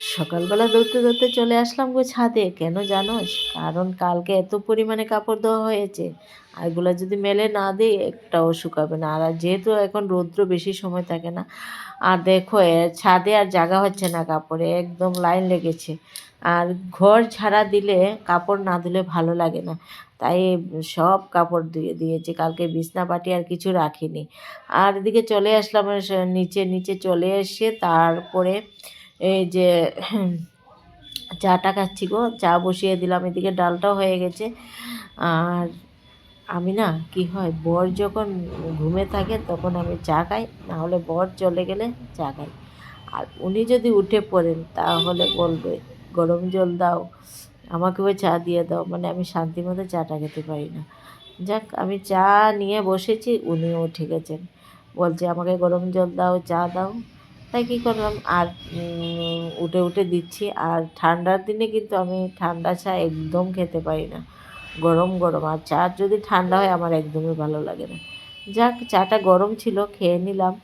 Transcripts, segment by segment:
সকালবেলা দৌড়তে দৌড়তে চলে আসলাম গো ছাদে, কেন জানোস? কারণ কালকে এত পরিমাণে কাপড় দেওয়া হয়েছে। আর এগুলো যদি মেলে না দিই, একটাও শুকাবে না। আর যেহেতু এখন রৌদ্র বেশি সময় থাকে না, আর দেখো ছাদে আর জায়গা হচ্ছে না কাপড়ে, একদম লাইন লেগেছে। আর ঘর ছাড়া দিলে, কাপড় না দিলে ভালো লাগে না। তাই সব কাপড় দিয়ে দিয়েছি, কালকে বিছনা পাটি আর কিছু রাখিনি। আর এদিকে চলে আসলাম নিচে নিচে চলে এসে তারপরে এই যে চাটা খাচ্ছি গো, চা বসিয়ে দিলাম, এদিকে ডালটাও হয়ে গেছে। আর আমি না, কি হয়, বর যখন ঘুমে থাকে তখন আমি চা খাই, নাহলে বর চলে গেলে চা খাই। আর উনি যদি উঠে পড়েন, তাহলে বলবে, গরম জল দাও আমাকেও চা দিয়ে দাও। মানে আমি শান্তি মতো চাটা খেতে পারি না। যাক, আমি চা নিয়ে বসেছি, উনিও উঠে গেছেন। বলছে, আমাকে গরম জল দাও, চা দাও। তাই কী করলাম? আর উঠে উঠে দিচ্ছি। আর ঠান্ডার দিনে কিন্তু আমি ঠান্ডা চা একদম খেতে পারি না। গরম গরম। আর চা যদি ঠান্ডা হয়, আমার একদমই ভালো লাগে না। যাক, চাটা গরম ছিল, খেয়ে নিলাম।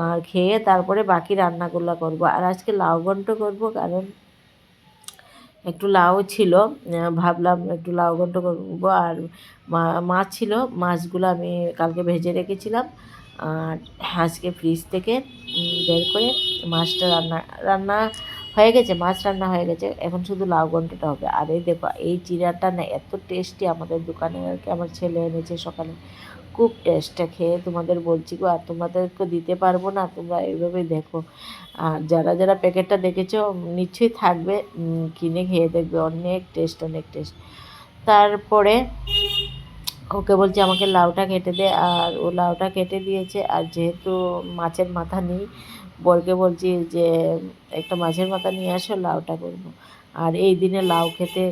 আর খেয়ে তারপরে বাকি রান্নাগুলো করব। আর আজকে লাউ ঘন্ট করব, কারণ একটু লাউ ছিল। ভাবলাম একটু লাউ ঘন্ট করব। আর মাছ ছিল। মাছগুলো আমি কালকে ভেজে রেখেছিলাম। আর আজকে ফ্রিজ থেকে বের করে মাছটা রান্না রান্না হয়ে গেছে, মাছ রান্না হয়ে গেছে, এখন শুধু লাউ ঘন্টটা হবে। আর এই দেখো, এই চিড়াটা না এত টেস্টি আমাদের দোকানে, আর কি আমার ছেলে এনেছে সকালে। খুব টেস্টটা খেয়ে তোমাদের বলছি গো, আর তোমাদেরকে দিতে পারব না, তোমরা এইভাবেই দেখো। আর যারা যারা প্যাকেটটা দেখেছ, নিশ্চয়ই থাকবে কিনে খেয়ে দেখবে, অনেক টেস্ট অনেক টেস্ট তারপরে ওকে বলছি, আমাকে লাউটা কেটে দে। আর ও লাউটা কেটে দিয়েছে। আর যেহেতু মাছের মাথা নেই, বরকে বলছি যে, একটা মাছের মাথা নিয়ে আসো, লাউটা করব। আর এই দিনে লাউ খেতে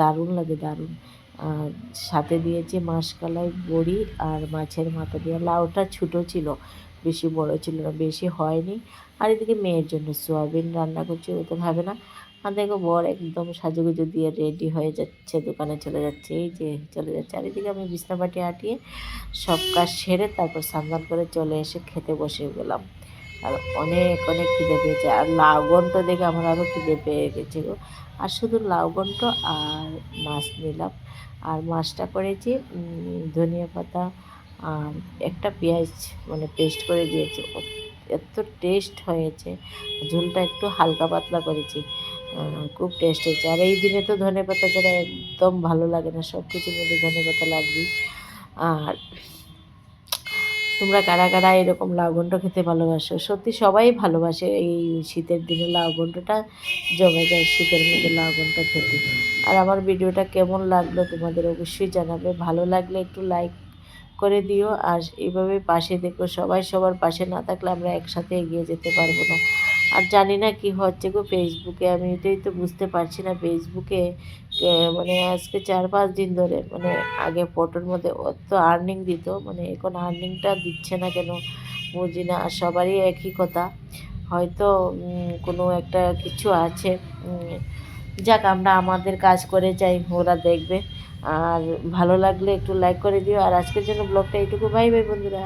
দারুণ লাগে, দারুণ। আর সাথে দিয়েছি মাসকালাই, বড়ি আর মাছের মাথা দিয়ে। লাউটা ছোটো ছিল, বেশি বড় ছিল না, বেশি হয়নি। আর এদিকে মেয়ের জন্য সোয়াবিন রান্না করছি, ও তো ভাবে না। আর দেখো বর একদম সাজুগুজু দিয়ে রেডি হয়ে যাচ্ছে, দোকানে চলে যাচ্ছে। এই যে চলে যাচ্ছে। আর এদিকে আমি বিছনাবাটি আটিয়ে সব কাজ সেরে তারপর সান্দান করে চলে এসে খেতে বসে গেলাম। আর অনেক অনেক খিদে পেয়েছে। আর লাউ ঘন্ট দেখে আমার আরও খিদে পেয়ে গেছে গো। আর শুধু লাউ ঘন্ট আর মাছ নিলাম। আর মাছটা করেছি ধনিয়া পাতা, আর একটা পেঁয়াজ মানে পেস্ট করে দিয়েছি। এত টেস্ট হয়েছে। ঝোলটা একটু হালকা পাতলা করেছি। খুব টেস্ট হয়েছে। আর এই দিনে তো ধনে পাতা ছাড়া একদম ভালো লাগে না। সব কিছুর মধ্যে ধনে পাতা লাগবেই। আর তোমরা কারা কারা এরকম লাউ ঘন্ট খেতে ভালোবাসো? সত্যি সবাই ভালোবাসে এই শীতের দিনে লাউ ঘন্টটা জমে যায় শীতের মধ্যে লাউ ঘন্ট খেতে। আর আমার ভিডিওটা কেমন লাগল তোমাদের অবশ্যই জানাবে। ভালো লাগলে একটু লাইক করে দিও আর এইভাবে পাশে দেখো, সবাই সবার পাশে না থাকলে আমরা একসাথে এগিয়ে যেতে পারব না। আর জানি না কি হচ্ছে গো ফেসবুকে আমি এটাই তো বুঝতে পারছি না। ফেসবুকে মানে আজকে চার পাঁচ দিন ধরে মানে আগে ফটোর মধ্যে অত আর্নিং দিত মানে এখন আর্নিংটা দিচ্ছে না কেন বুঝি না, আর সবারই একই কথা। হয়তো কোনো একটা কিছু আছে যাক, আমরা আমাদের কাজ করে যাই, ওরা দেখবে। আর ভালো লাগলে একটু লাইক করে দিও। আর আজকের জন্য ব্লগটা এইটুকু। বাই বাই বন্ধুরা।